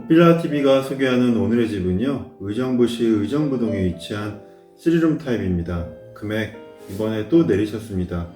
고필라TV가 소개하는 오늘의 집은요, 의정부시 의정부동에 위치한 3룸 타입입니다. 금액 이번에 또 내리셨습니다.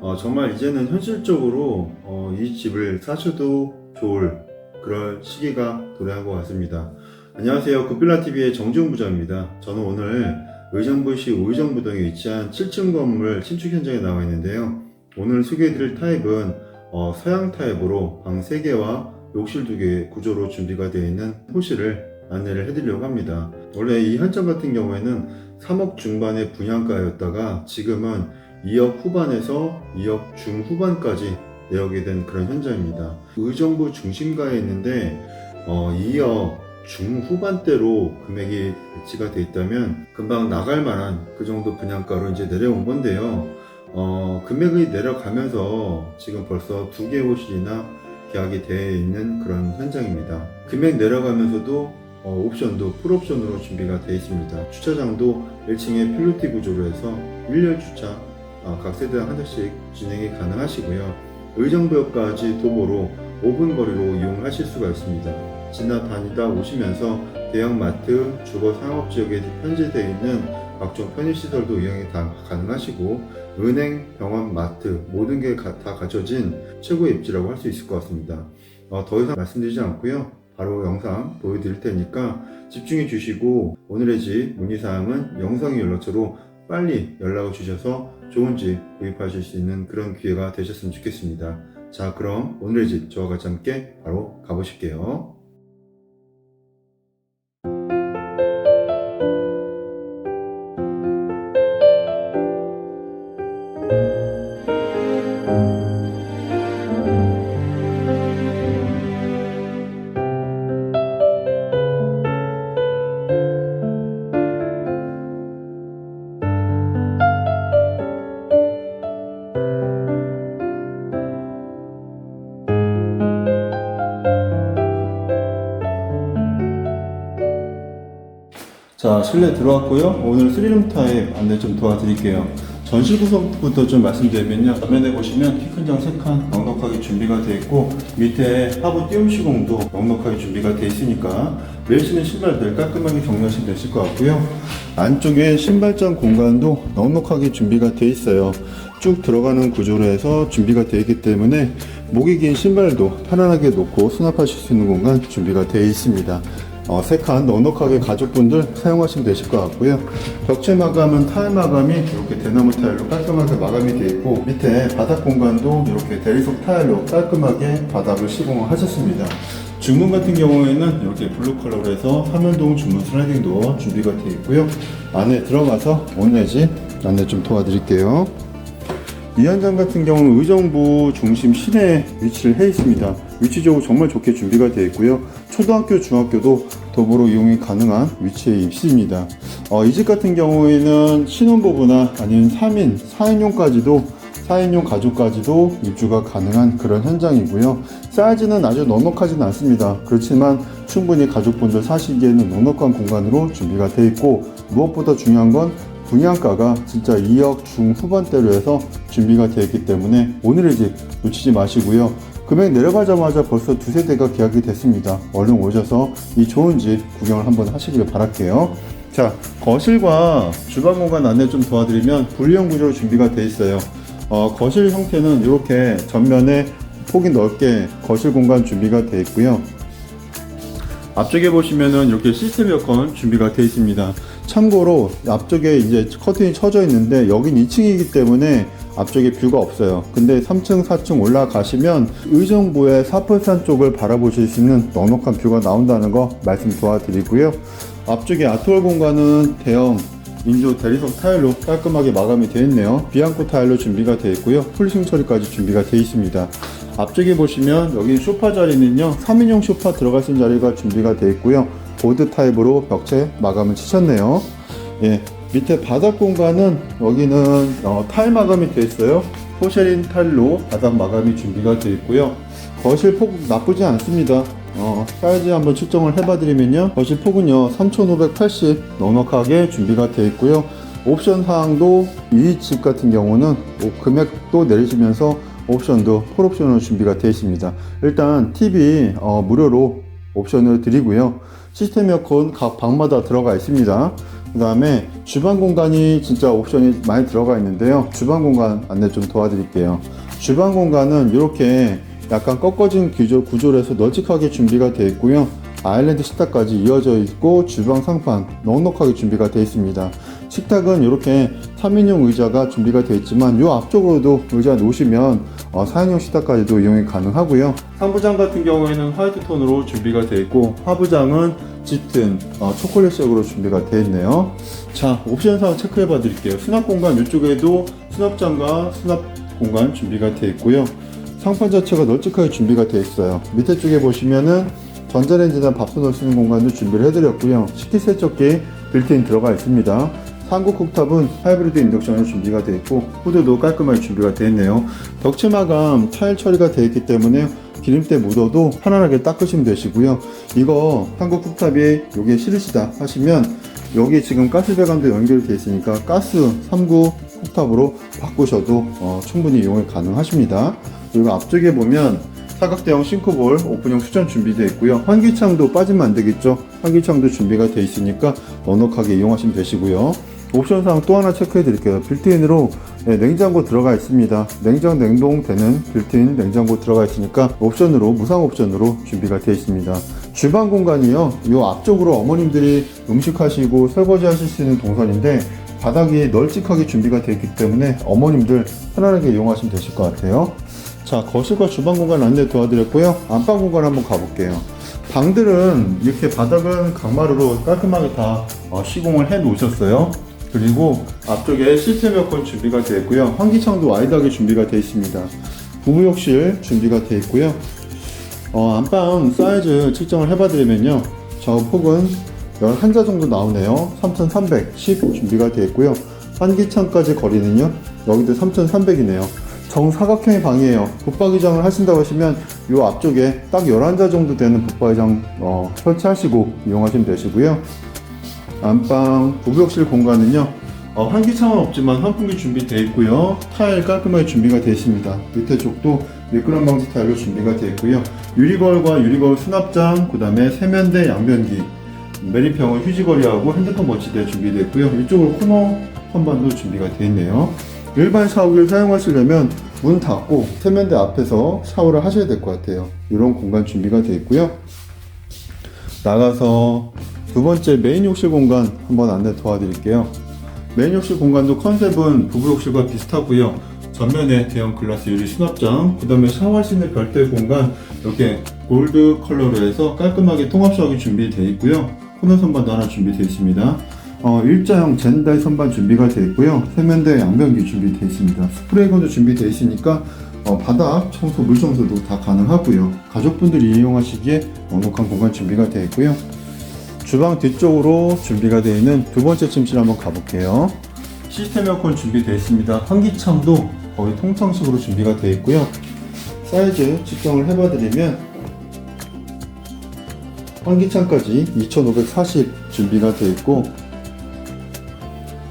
어, 정말 이제는 현실적으로 어, 이 집을 사셔도 좋을 그럴 시기가 도래한 것 같습니다. 안녕하세요. 고필라TV의 정지훈 부장입니다. 저는 오늘 의정부시 의정부동에 위치한 7층 건물 신축 현장에 나와 있는데요. 오늘 소개해드릴 타입은 어, 서양 타입으로 방 3개와 욕실 2개 구조로 준비가 되어 있는 호실을 안내를 해드리려고 합니다. 원래 이 현장 같은 경우에는 3억 중반의 분양가였다가 지금은 2억 후반에서 2억 중후반까지 내오게 된 그런 현장입니다. 의정부 중심가에 있는데 어, 2억 중후반대로 금액이 배치가 돼 있다면 금방 나갈 만한 그 정도 분양가로 이제 내려온 건데요. 어, 금액이 내려가면서 지금 벌써 두 개 호실이나 계약이 되어 있는 그런 현장입니다. 금액 내려가면서도 어, 옵션도 풀옵션으로 준비가 되어 있습니다. 주차장도 1층에 필로티 구조로 해서 1열 주차 어, 각 세대당 한 대씩 진행이 가능하시고요. 의정부역까지 도보로 5분 거리로 이용하실 수가 있습니다. 지나다니다 오시면서 대형마트, 주거 상업지역에 편제되어 있는 각종 편의시설도 이용이 다 가능하시고 은행, 병원, 마트 모든 게 다 갖춰진 최고의 입지라고 할 수 있을 것 같습니다. 어, 더 이상 말씀드리지 않고요. 바로 영상 보여드릴 테니까 집중해 주시고 오늘의 집 문의사항은 영상의 연락처로 빨리 연락을 주셔서 좋은 집 구입하실 수 있는 그런 기회가 되셨으면 좋겠습니다. 자 그럼 오늘의 집 저와 같이 함께 바로 가보실게요. 자, 실내 들어왔고요. 오늘 3룸 타입 안내 좀 도와드릴게요. 전실 구성부터 좀 말씀드리면요. 전면에 보시면 키 큰 장 3칸 넉넉하게 준비가 되어 있고 밑에 하부 띄움 시공도 넉넉하게 준비가 되어 있으니까 매일 신는 신발들 깔끔하게 정리하시면 되실 것 같고요. 안쪽에 신발장 공간도 넉넉하게 준비가 되어 있어요. 쭉 들어가는 구조로 해서 준비가 되어 있기 때문에 목이 긴 신발도 편안하게 놓고 수납하실 수 있는 공간 준비가 되어 있습니다. 어, 세칸 넉넉하게 가족분들 사용하시면 되실 것 같고요. 벽체 마감은 타일 마감이 이렇게 대나무 타일로 깔끔하게 마감이 되어 있고 밑에 바닥 공간도 이렇게 대리석 타일로 깔끔하게 바닥을 시공을 하셨습니다. 주문 같은 경우에는 이렇게 블루 컬러로 해서 화면동 주문 슬라이딩 도어 준비가 되어 있고요. 안에 들어가서 오늘 집 안내 좀 도와드릴게요. 이 현장 같은 경우는 의정부 중심 시내에 위치를 해 있습니다. 위치적으로 정말 좋게 준비가 되어 있고요. 초등학교, 중학교도 도보로 이용이 가능한 위치에 있습니다. 어, 이 집 같은 경우에는 신혼부부나 아니면 3인, 4인용까지도 4인용 가족까지도 입주가 가능한 그런 현장이고요. 사이즈는 아주 넉넉하진 않습니다. 그렇지만 충분히 가족분들 사시기에는 넉넉한 공간으로 준비가 되어 있고 무엇보다 중요한 건 분양가가 진짜 2억 중후반대로 해서 준비가 되어 있기 때문에 오늘의 집 놓치지 마시고요. 금액 내려가자마자 벌써 두세 대가 계약이 됐습니다. 얼른 오셔서 이 좋은 집 구경을 한번 하시길 바랄게요. 자, 거실과 주방 공간 안내 좀 도와드리면 분리형 구조로 준비가 되어 있어요. 어, 거실 형태는 이렇게 전면에 폭이 넓게 거실 공간 준비가 되어 있고요. 앞쪽에 보시면은 이렇게 시스템 에어컨 준비가 되어 있습니다. 참고로 앞쪽에 이제 커튼이 쳐져 있는데 여긴 2층이기 때문에 앞쪽에 뷰가 없어요. 근데 3층, 4층 올라가시면 의정부의 사펄산 쪽을 바라보실 수 있는 넉넉한 뷰가 나온다는 거 말씀 도와드리고요. 앞쪽에 아트월 공간은 대형 인조 대리석 타일로 깔끔하게 마감이 되어 있네요. 비앙코 타일로 준비가 되어 있고요. 풀싱 처리까지 준비가 되어 있습니다. 앞쪽에 보시면 여기 소파 자리는요 3인용 소파 들어갈 수 있는 자리가 준비가 되어 있고요 보드 타입으로 벽체 마감을 치셨네요. 예 밑에 바닥 공간은 여기는 어, 타일 마감이 되어 있어요. 포쉐린 타일로 바닥 마감이 준비가 되어 있고요. 거실 폭 나쁘지 않습니다. 어, 사이즈 한번 측정을 해봐 드리면요. 거실 폭은요 3580 넉넉하게 준비가 되어 있고요. 옵션 사항도 이 집 같은 경우는 뭐 금액도 내리시면서 옵션도 폴옵션으로 준비가 되어 있습니다. 일단 TV 어, 무료로 옵션을 드리고요. 시스템 에어컨 각 방마다 들어가 있습니다. 그 다음에 주방 공간이 진짜 옵션이 많이 들어가 있는데요. 주방 공간 안내 좀 도와드릴게요. 주방 공간은 이렇게 약간 꺾어진 구조, 구조로 해서 널찍하게 준비가 되어 있고요. 아일랜드 식탁까지 이어져 있고 주방 상판 넉넉하게 준비가 되어 있습니다. 식탁은 이렇게 3인용 의자가 준비가 되어 있지만 이 앞쪽으로도 의자 놓으시면 어, 4인용 식탁까지도 이용이 가능하고요. 상부장 같은 경우에는 화이트 톤으로 준비가 되어 있고 하부장은 짙은 어, 초콜릿색으로 준비가 되어 있네요. 자 옵션상 체크해 봐 드릴게요. 수납 공간 이쪽에도 수납장과 수납 공간 준비가 되어 있고요. 상판 자체가 널찍하게 준비가 되어 있어요. 밑에 쪽에 보시면은 전자레인지나 밥솥 넣을 수 있는 공간도 준비를 해드렸고요. 식기세척기 빌트인 들어가 있습니다. 한국 쿡탑은 하이브리드 인덕션으로 준비가 되어 있고 후드도 깔끔하게 준비가 되어 있네요. 벽체 마감 타일 처리가 되어 있기 때문에 기름때 묻어도 편안하게 닦으시면 되시고요. 이거 한국 쿡탑이 요게 싫으시다 하시면 여기 지금 가스 배관도 연결되어 있으니까 가스 3구 쿡탑으로 바꾸셔도 어, 충분히 이용이 가능하십니다. 그리고 앞쪽에 보면 사각대형 싱크볼 오픈형 수전 준비되어 있고요. 환기창도 빠지면 안 되겠죠. 환기창도 준비가 되어 있으니까 넉넉하게 이용하시면 되시고요. 옵션상 또 하나 체크해 드릴게요. 빌트인으로 네, 냉장고 들어가 있습니다. 냉장 냉동 되는 빌트인 냉장고 들어가 있으니까 옵션으로 무상 옵션으로 준비가 되어 있습니다. 주방 공간이요. 이 앞쪽으로 어머님들이 음식 하시고 설거지 하실 수 있는 동선인데 바닥이 널찍하게 준비가 되어 있기 때문에 어머님들 편안하게 이용하시면 되실 것 같아요. 자, 거실과 주방 공간 안내 도와드렸고요. 안방 공간 한번 가볼게요. 방들은 이렇게 바닥은 강마루로 깔끔하게 다 어, 시공을 해 놓으셨어요. 그리고 앞쪽에 시스템 에어컨 준비가 되어 있고요. 환기창도 와이드하게 준비가 되어 있습니다. 부부욕실 준비가 되어 있고요. 어, 안방 사이즈 측정을 해봐드리면요. 좌우 폭은 11자 정도 나오네요. 3310 준비가 되어 있고요. 환기창까지 거리는요. 여기도 3300이네요. 정사각형의 방이에요. 붙박이장을 하신다고 하시면 이 앞쪽에 딱 11자 정도 되는 붙박이장 어, 설치하시고 이용하시면 되시고요. 안방 부부욕실 공간은요. 어, 환기창은 없지만 환풍기 준비되어 있고요. 타일 깔끔하게 준비가 되어 있습니다. 밑에 쪽도 미끄럼 방지 타일로 준비가 되어 있고요. 유리거울과 유리거울 수납장, 그 다음에 세면대 양변기, 메리평은 휴지거리하고 핸드폰 거치대 준비되어 있고요. 이쪽으로 코너 선반도 준비가 되어 있네요. 일반 샤워기를 사용하시려면 문 닫고 세면대 앞에서 샤워를 하셔야 될 것 같아요. 이런 공간 준비가 되어 있고요. 나가서 두 번째 메인 욕실 공간 한번 안내 도와드릴게요. 메인 욕실 공간도 컨셉은 부부 욕실과 비슷하고요. 전면에 대형 글라스 유리 수납장, 그 다음에 있는 별도의 공간 이렇게 골드 컬러로 해서 깔끔하게 통합 샤워기 준비되어 있고요. 코너 선반도 하나 준비되어 있습니다. 어, 일자형 젠다이 선반 준비가 되어 있고요. 세면대 양변기 준비되어 있습니다. 스프레이건도 준비되어 있으니까 어, 바닥 청소, 물 청소도 다 가능하고요. 가족분들이 이용하시기에 넉넉한 공간 준비가 되어 있고요. 주방 뒤쪽으로 준비가 되어 있는 두 번째 침실 한번 가볼게요. 시스템 에어컨 준비되어 있습니다. 환기창도 거의 통창식으로 준비가 되어 있고요. 사이즈 측정을 해봐드리면 환기창까지 2540 준비가 되어 있고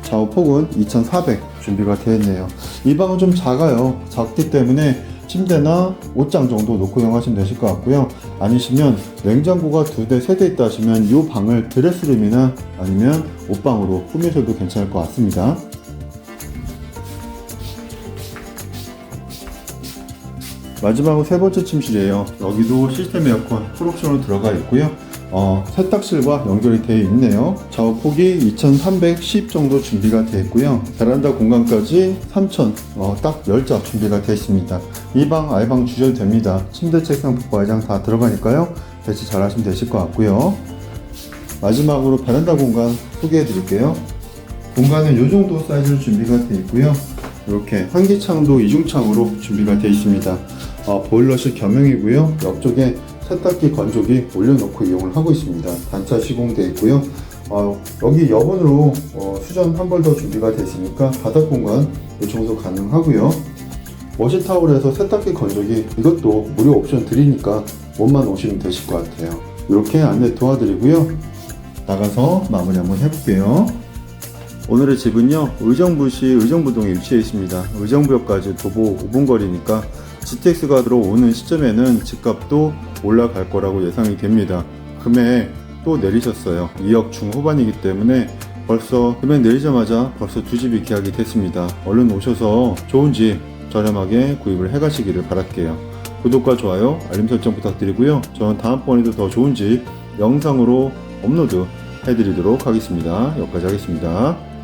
좌우 폭은 2400 준비가 되어 있네요. 이 방은 좀 작아요. 작기 때문에 침대나 옷장 정도 놓고 이용하시면 되실 것 같고요. 아니시면 냉장고가 두 대, 세 대 있다 하시면 이 방을 드레스룸이나 아니면 옷방으로 꾸미셔도 괜찮을 것 같습니다. 마지막으로 세 번째 침실이에요. 여기도 시스템 에어컨 풀옵션으로 들어가 있고요. 어, 세탁실과 연결이 되어 있네요. 좌우 폭이 2310 정도 준비가 되어 있고요. 베란다 공간까지 3000, 어, 딱 10자 준비가 되어 있습니다. 이 방, 아이방 주셔도 됩니다. 침대, 책상, 북과장 다 들어가니까요. 배치 잘 하시면 되실 것 같고요. 마지막으로 베란다 공간 소개해 드릴게요. 공간은 이 정도 사이즈로 준비가 되어 있고요. 이렇게 환기창도 이중창으로 준비가 되어 있습니다. 어, 보일러실 겸용이고요. 옆쪽에 세탁기 건조기 올려놓고 이용을 하고 있습니다. 단차 시공되어 있고요. 어, 여기 여분으로 어, 수전 한 벌 더 준비가 되어 있으니까 바닥 공간 요청도 가능하고요. 워시타올에서 세탁기 건조기 이것도 무료 옵션 드리니까 몸만 오시면 되실 것 같아요. 이렇게 안내 도와드리고요. 나가서 마무리 한번 해볼게요. 오늘의 집은요 의정부시 의정부동에 위치해 있습니다. 의정부역까지 도보 5분 거리니까 GTX가 들어오는 시점에는 집값도 올라갈 거라고 예상이 됩니다. 금액 또 내리셨어요. 2억 중후반이기 때문에 벌써 금액 내리자마자 벌써 두 집이 계약이 됐습니다. 얼른 오셔서 좋은 집 저렴하게 구입을 해 가시기를 바랄게요. 구독과 좋아요, 알림 설정 부탁드리고요. 저는 다음번에도 더 좋은 집 영상으로 업로드 해드리도록 하겠습니다. 여기까지 하겠습니다.